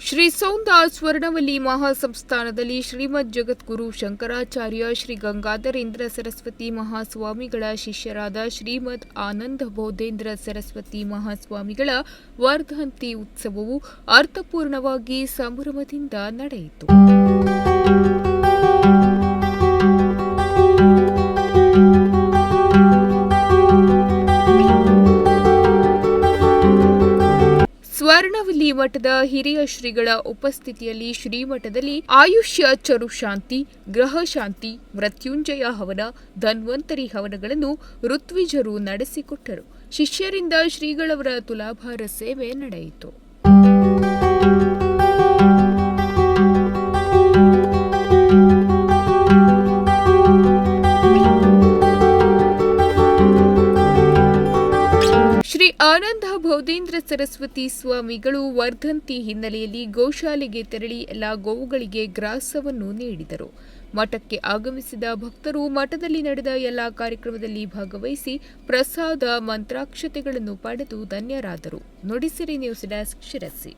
ಶ್ರೀ ಸೌಂದ ಸ್ವರ್ಣವಲ್ಲಿ ಮಹಾಸಂಸ್ಥಾನದಲ್ಲಿ ಶ್ರೀಮದ್ ಜಗದ್ಗುರು ಶಂಕರಾಚಾರ್ಯ ಶ್ರೀ ಗಂಗಾಧರೇಂದ್ರ ಸರಸ್ವತಿ ಮಹಾಸ್ವಾಮಿಗಳ ಶಿಷ್ಯರಾದ ಶ್ರೀಮದ್ ಆನಂದ ಬೋಧೇಂದ್ರ ಸರಸ್ವತಿ ಮಹಾಸ್ವಾಮಿಗಳ ವರ್ಧಂತಿ ಉತ್ಸವವು ಅರ್ಥಪೂರ್ಣವಾಗಿ ಸಂಭ್ರಮದಿಂದ ನಡೆಯಿತು. ಸ್ವರ್ಣವಲ್ಲಿ ಮಠದ ಹಿರಿಯ ಶ್ರೀಗಳ ಉಪಸ್ಥಿತಿಯಲ್ಲಿ ಶ್ರೀಮಠದಲ್ಲಿ ಆಯುಷ್ಯ ಚರು ಶಾಂತಿ, ಗ್ರಹ ಶಾಂತಿ, ಮೃತ್ಯುಂಜಯ ಹವನ, ಧನ್ವಂತರಿ ಹವನಗಳನ್ನು ಋತ್ವಿಜರು ನಡೆಸಿಕೊಟ್ಟರು. ಶಿಷ್ಯರಿಂದ ಶ್ರೀಗಳವರ ತುಲಾಭಾರ ಸೇವೆ ನಡೆಯಿತು. ಆನಂದ ಭೌದೇಂದ್ರ ಸರಸ್ವತಿ ಸ್ವಾಮಿಗಳು ವರ್ಧಂತಿ ಹಿನ್ನೆಲೆಯಲ್ಲಿ ಗೋಶಾಲೆಗೆ ತೆರಳಿ ಎಲ್ಲ ಗೋವುಗಳಿಗೆ ಗ್ರಾಸವನ್ನು ನೀಡಿದರು. ಮಠಕ್ಕೆ ಆಗಮಿಸಿದ ಭಕ್ತರು ಮಠದಲ್ಲಿ ನಡೆದ ಎಲ್ಲ ಕಾರ್ಯಕ್ರಮದಲ್ಲಿ ಭಾಗವಹಿಸಿ ಪ್ರಸಾದ, ಮಂತ್ರಾಕ್ಷತೆಗಳನ್ನು ಪಡೆದು ಧನ್ಯರಾದರು. Nudisiri news desk Sirsi.